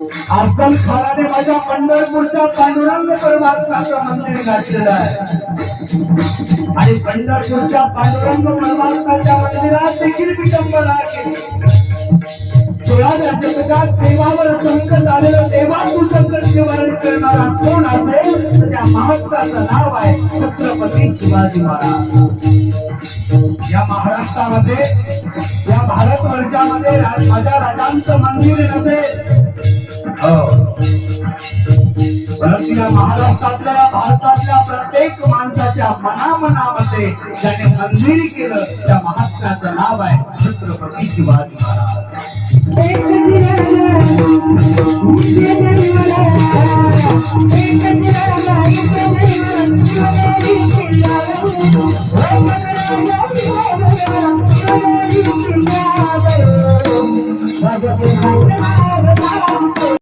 आजकाल खानाने माझ्या पंढरपूरच्या पांडुरंग परमात्माचं मंदिर गाठलेलं आहे. आणि पंढरपूरच्या पांडुरंग परमात्माच्या मंदिरात देखील विटंबना केली. सोळाव्या शतकात देवावर संकट आलेलं देवातून संकट निवारण करणारा कोण असेल तर त्या महाराष्ट्राचं नाव आहे छत्रपती शिवाजी महाराज. या महाराष्ट्रामध्ये या भारतवर्षामध्ये वर्षामध्ये माझ्या राजांचं मंदिर नसेल हो. परंतु या महाराष्ट्रातल्या भारतातल्या प्रत्येक माणसाच्या मनामनामध्ये ज्याने मंदिर केलं. त्या महात्म्याचं नाव आहे छत्रपती शिवाजी महाराज.